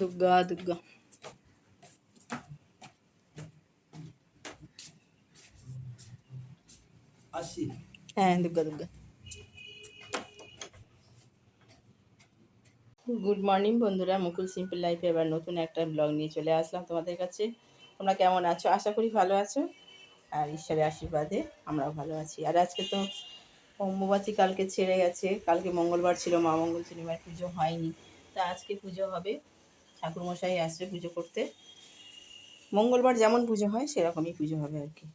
দুর্গা দুর্গা হ্যাঁ Durga Durga good morning বন্ধুরা। মুকুল simple লাইফে এবার নতুন একটা ব্লগ নিয়ে চলে আসলাম তোমাদের কাছে। তোমরা কেমন আছো? আশা করি ভালো আছো। আর ঈশ্বরের আশীর্বাদে আমরাও ভালো আছি। আর আজকে তো অম্বুবাচী কালকে ছেড়ে গেছে। কালকে মঙ্গলবার ছিল মা মঙ্গল সিনেমার পুজো হয়নি। তা আজকে পুজো হবে ঠাকুরমশাই আসবে পুজো করতে। মঙ্গলবার যেমন পুজো হয় সেরকমই পুজো হবে আর কি।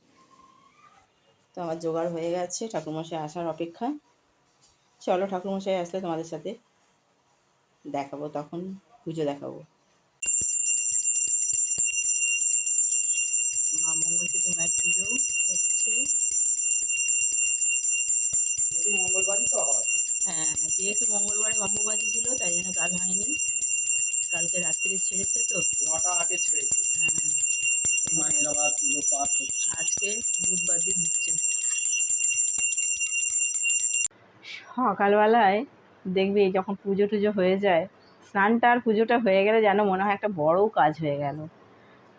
তো আমার জোগাড় হয়ে গেছে ঠাকুরমশাই আসার অপেক্ষা। চলো ঠাকুরমশাই আসলে তোমাদের সাথে দেখাবো তখন পুজো দেখাবো। মা মঙ্গলচুটি মায়ের পুজো হচ্ছে। মঙ্গলবারই তো হয়। হ্যাঁ যেহেতু মঙ্গলবারে অম্বুবাচী ছিল তাই জন্য কাল হয়নি। কালকে রাত্রে ছেড়েছে তো? নটা আটে ছেড়েছে। হ্যাঁ। মায়ের আবার পুজো পাঠ হচ্ছে। আজকে বুধবার দিন হচ্ছে। সকালবেলায় দেখবি যখন পুজো টুজো হয়ে যায় স্নানটা আর পুজোটা হয়ে গেলে যেন মনে হয় একটা বড় কাজ হয়ে গেল।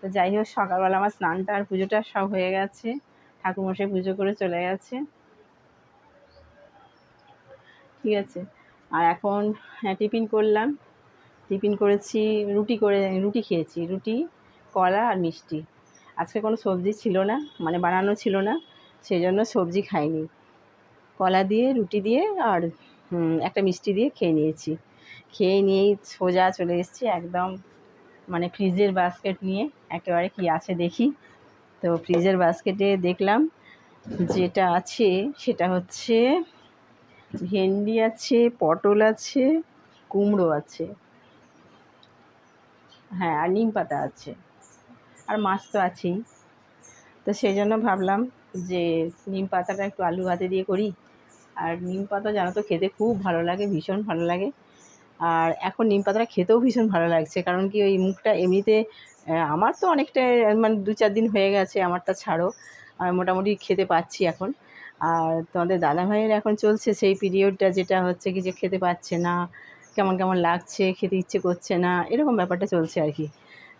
তো যাই হোক সকালবেলা আমার স্নানটা আর পুজোটা সব হয়ে গেছে। ঠাকুরমশাই পুজো করে চলে গেছে। ঠিক আছে? আর এখন হ্যাঁ টিফিন করলাম। টিফিন করেছি, রুটি করে, রুটি খেয়েছি, রুটি, কলা আর মিষ্টি। আজকে কোনো সবজি ছিল না মানে বানানো ছিল না সেই জন্য সবজি খাইনি। কলা দিয়ে, রুটি দিয়ে আর একটা মিষ্টি দিয়ে খেয়ে নিয়েছি। খেয়ে নিয়েই সোজা চলে এসেছি একদম মানে ফ্রিজের বাস্কেট নিয়ে, একেবারে কি আছে দেখি। তো ফ্রিজের বাস্কেটে দেখলাম যেটা আছে, সেটা হচ্ছে ভেন্ডি আছে, পটল আছে, কুমড়ো আছে। হ্যাঁ আর নিম পাতা আছে। আর মাছ তো আছেই। তো সেই জন্য ভাবলাম যে নিম পাতাটা একটু আলু ভাতে দিয়ে করি। আর নিম পাতা জানো তো খেতে খুব ভালো লাগে, ভীষণ ভালো লাগে। আর এখন নিম পাতাটা খেতেও ভীষণ ভালো লাগছে, কারণ কি ওই মুখটা এমনিতে আমার তো অনেকটা মানে দু চার দিন হয়ে গেছে আমারটা ছাড়ো, আমি মোটামুটি খেতে পাচ্ছি এখন। আর তোমাদের দাদা ভাইয়ের এখন চলছে সেই পিরিয়ডটা, যেটা হচ্ছে কি যে খেতে পাচ্ছে না। কেমন কেমন লাগছে, খেতে ইচ্ছে করছে না, এরকম ব্যাপারটা চলছে আর কি।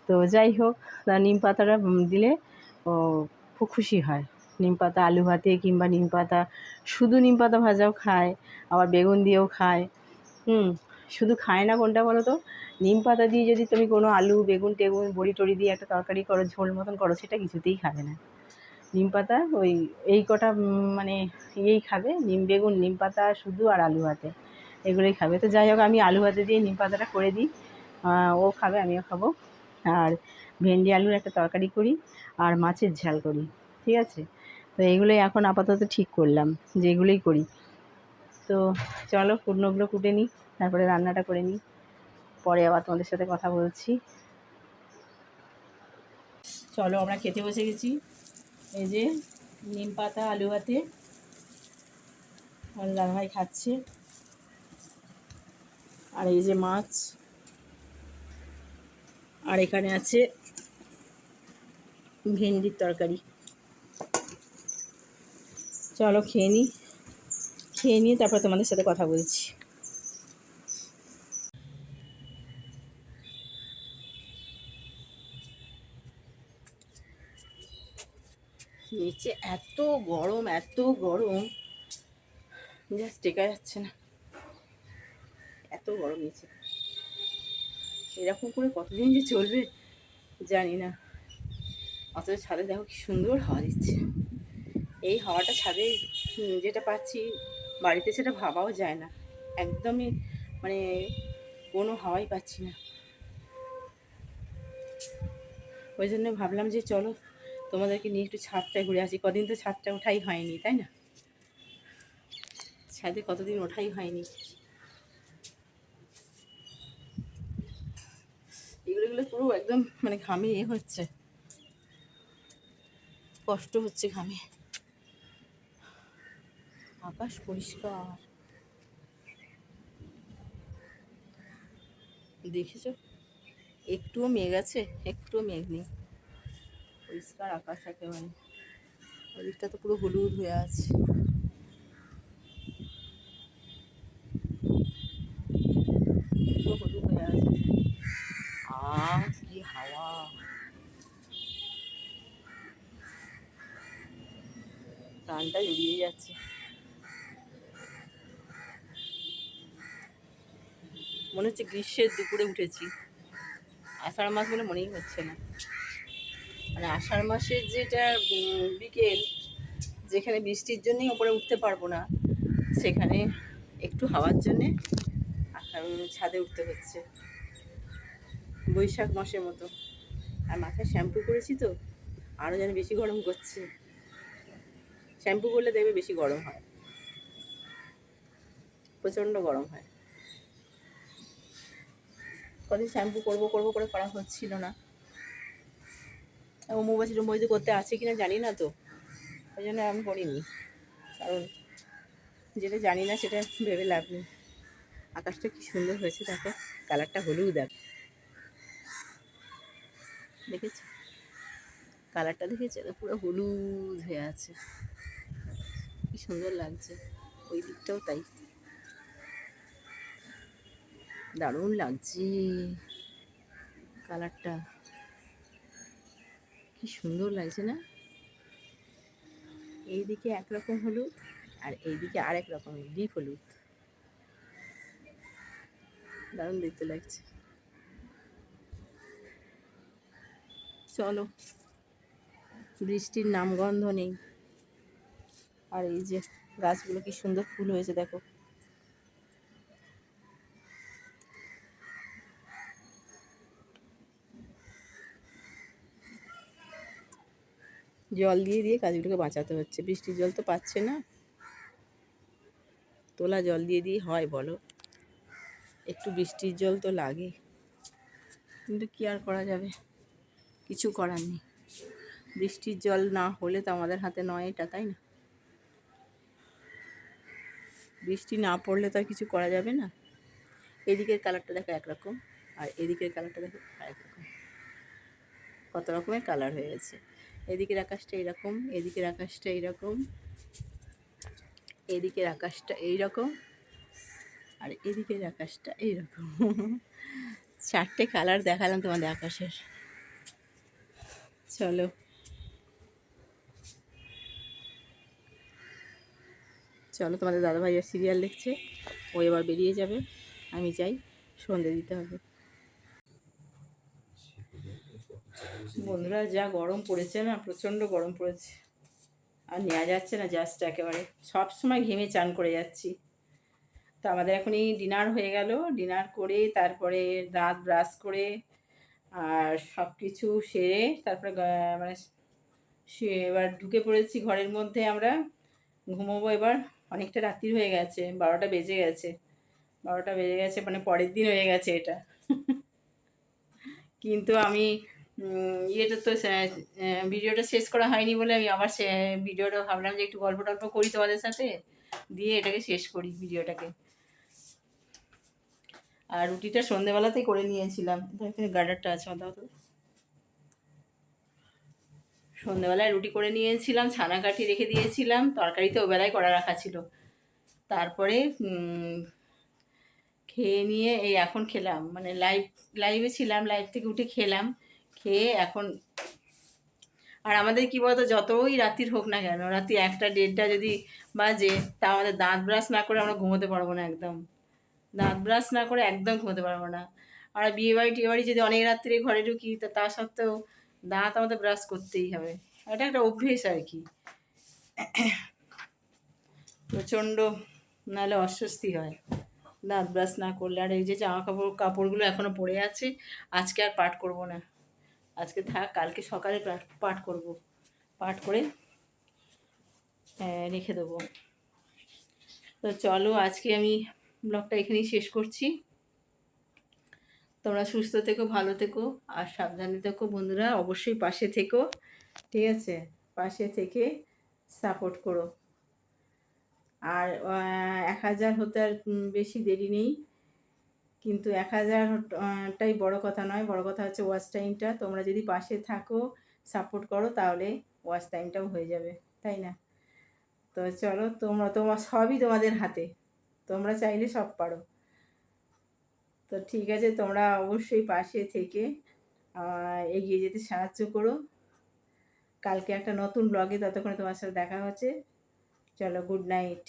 তো যাই হোক, তা নিম পাতাটা দিলে ও খুব খুশি হয়। নিম পাতা, আলু ভাতে কিংবা নিম পাতা, শুধু নিম পাতা ভাজাও খায়, আবার বেগুন দিয়েও খায়। হুম, শুধু খায় না কোনটা বলো তো? নিম পাতা দিয়ে যদি তুমি কোনো আলু, বেগুন, টেগুন, বড়ি টড়ি দিয়ে একটা তরকারি করো, ঝোল মতন করো, সেটা কিছুতেই খাবে না। নিম পাতা ওই, এই কটা মানে ইয়েই খাবে, নিম, বেগুন, নিম পাতা, শুধু আর আলু ভাতে। এগুলোই খাবে। তো যাই হোক, আমি আলু ভাতে দিয়ে নিম পাতাটা করে দিই। ও খাবে, আমিও খাব। আর ভেন্ডি আলুর একটা তরকারি করি আর মাছের ঝাল করি, ঠিক আছে? তো এগুলোই এখন আপাতত ঠিক করলাম, যে এগুলোই করি। তো চলো কুটনোগুলো কুটে নিই, তারপরে রান্নাটা করে নিই। পরে আবার তোমাদের সাথে কথা বলছি। চলো, আমরা খেতে বসে গেছি। এই যে নিম পাতা, আলু ভাতে। আর দাদাভাই খাচ্ছে। আর এই যে মাছ। আর এখানে আছে ভেন্ডির তরকারি। চলো খেয়ে নিই খেয়ে নিয়ে তারপর তোমাদের সাথে কথা বলছি। নিচে এত গরম এত গরম। জাস্ট টেকা যাচ্ছে না। গরম নিচে এরকম করে কতদিন যে চলবে, জানি না। অথচ ছাদে দেখো কি সুন্দর হাওয়া দিচ্ছে। এই হাওয়াটা ছাদে যেটা পাচ্ছি, বাড়িতে সেটা ভাবাও যায় না। একদমই মানে কোনো হাওয়াই পাচ্ছি না। ওই জন্য ভাবলাম যে চলো, তোমাদেরকে নিয়ে একটু ছাদটায় ঘুরে আসি। কদিন তো ছাদটা ওঠাই হয়নি, তাই না? ছাদে কতদিন ওঠাই হয়নি। এগুলো পুরো একদম মানে ঘামে এ হচ্ছে। কষ্ট হচ্ছে ঘামে আকাশ পরিষ্কার। দেখেছ? একটুও মেঘ আছে, একটুও মেঘ নেই। পরিষ্কার আকাশ একেবারে। ওদিকটা তো পুরো হলুদ হয়ে আছে। পুরো হলুদ হয়ে আছে। কি হাওয়া প্রাণটা যাচ্ছে মনে হচ্ছে গ্রীষ্মের দুপুরে উঠেছি। আষাঢ় মাস বলে মনেই হচ্ছে না। মানে আষাঢ় মাসের যেটা বিকেল, যেখানে বৃষ্টির জন্যই ওপরে উঠতে পারব না, সেখানে একটু হাওয়ার জন্যে ছাদে উঠতে হচ্ছে। বৈশাখ মাসের মতো। আর মাথায় শ্যাম্পু করেছি তো আরও যেন বেশি গরম করছে। শ্যাম্পু করলে দেখবে বেশি গরম হয়। প্রচণ্ড গরম হয়। কদিন শ্যাম্পু করব করব করে করা হচ্ছিল না। অম্বুবাচি টম্বুবাচি করতে আছে কিনা জানি না তো। ওই জন্য আমি করিনি। কারণ যেটা জানি না সেটা ভেবে লাভ নেই। আকাশটা কি সুন্দর হয়েছে দেখো। কালারটা হলুদ দেখ দেখেছ? কালারটা দেখেছ? পুরো হলুদ হয়ে আছে। কি সুন্দর লাগছে। ওই দিকটাও তাই। দারুণ লাগছে। কালারটা। কি সুন্দর লাগছে না? এইদিকে একরকম হলুদ আর এইদিকে আরেক রকম ডিপ হলুদ। দারুণ দেখতে লাগছে। চলো। বৃষ্টির নামগন্ধ নেই। আর এই যে গাছগুলো কি সুন্দর ফুল হয়েছে, দেখো। জল দিয়ে দিয়ে গাছগুলোকে বাঁচাতে হচ্ছে। বৃষ্টির জল তো পাচ্ছে না। তোলা জল দিয়ে দিয়ে হয়, বলো। একটু বৃষ্টির জল তো লাগে। কিন্তু কি আর করা যাবে? কিছু করার নেই। বৃষ্টির জল না হলে তো আমাদের হাতে নয় এটা, তাই না? বৃষ্টি না পড়লে তো আর কিছু করা যাবে না। এদিকের কালারটা দেখো একরকম, আর এদিকের কালারটা দেখো আরেক রকম কত রকমের কালার হয়ে গেছে। এদিকের আকাশটা এরকম, এদিকের আকাশটা এইরকম এদিকের আকাশটা এইরকম, আর এদিকের আকাশটা এইরকম। চারটে কালার দেখালাম তোমাদের আকাশের। চলো। চলো, তোমাদের দাদাভাইয়ের সিরিয়াল দেখছে। ও এবার বেরিয়ে যাবে। আমি যাই, সন্ধে দিতে হবে। বন্ধুরা, যা গরম পড়েছে না, প্রচণ্ড গরম পড়েছে। আর নেওয়া যাচ্ছে না জাস্ট একেবারে। সব সময় ঘেমে চান করে যাচ্ছি। তো আমাদের এখনই ডিনার হয়ে গেল। ডিনার করে তারপরে দাঁত ব্রাশ করে আর সব কিছু সেরে তারপরে মানে এবার ঢুকে পড়েছি ঘরের মধ্যে আমরা। ঘুমোবো এবার। অনেকটা রাত্রি হয়ে গেছে, বারোটা বেজে গেছে। বারোটা বেজে গেছে মানে পরের দিন হয়ে গেছে এটা। কিন্তু আমি ইয়েটা তো ভিডিওটা শেষ করা হয়নি বলে আমি আবার সে, ভিডিওটা ভাবলাম যে একটু গল্প টল্প করি তোমাদের সাথে। দিয়ে এটাকে শেষ করি ভিডিওটাকে। আর রুটিটা সন্ধেবেলাতেই করে নিয়েছিলাম। এখানে গার্ডারটা আছে আমার দাও তো। সন্ধেবেলায় রুটি করে নিয়েছিলাম ছানা কাঠি রেখে দিয়েছিলাম তরকারি তো ওবেলায় করা রাখা ছিল। তারপরে খেয়ে নিয়ে এই এখন খেলাম মানে লাইভ, লাইভে ছিলাম, লাইভ থেকে উঠে খেলাম, খেয়ে এখন আর আমাদের কি বলতো, যতই রাত্রির হোক না কেন, রাত্রি একটা দেড়টা যদি বাজে, তা আমাদের দাঁত ব্রাশ না করে আমরা ঘুমোতে পারব না একদম। দাঁত ব্রাশ না করে একদম ঘুমোতে পারব না। আর বিয়ে বাড়ি টিয়ে বাড়ি যদি অনেক রাত্রে ঘরে ঢুকি তা তা সত্ত্বেও দাঁত আমাদের ব্রাশ করতেই হবে। এটা একটা অভ্যেস আর কি। প্রচণ্ড নাহলে অস্বস্তি হয়। দাঁত ব্রাশ না করলে। আর এই যে জামা কাপড় কাপড়গুলো এখনও পড়ে আছে আজকে আর পাঠ করব না। আজকে থাক কালকে সকালে পাঠ করব। পাঠ করে আহ, রেখে দেবো। তো চলো আজকে আমি ব্লগটা এখানেই শেষ করছি। তোমরা সুস্থ থেকো, ভালো থেকো, আর সাবধানে থেকো বন্ধুরা, অবশ্যই পাশে থেকো, ঠিক আছে? পাশে থেকে সাপোর্ট করো। আর এক হাজার হতে আর বেশি দেরি নেই। কিন্তু এক হাজার টাই বড় কথা নয়, বড় কথা হচ্ছে ওয়াচ টাইমটা তোমরা যদি পাশে থাকো, সাপোর্ট করো, তাহলে ওয়াচ টাইমটাও হয়ে যাবে, তাই না? তো চলো, তোমরা তোমার সবই তোমাদের হাতে। তোমরা চাইলে সব পারো। তো ঠিক আছে, তোমরা অবশ্যই পাশে থেকে এগিয়ে যেতে সাহায্য করো। কালকে একটা নতুন ব্লগে ততক্ষণে তোমার সাথে দেখা হচ্ছে। চলো গুড নাইট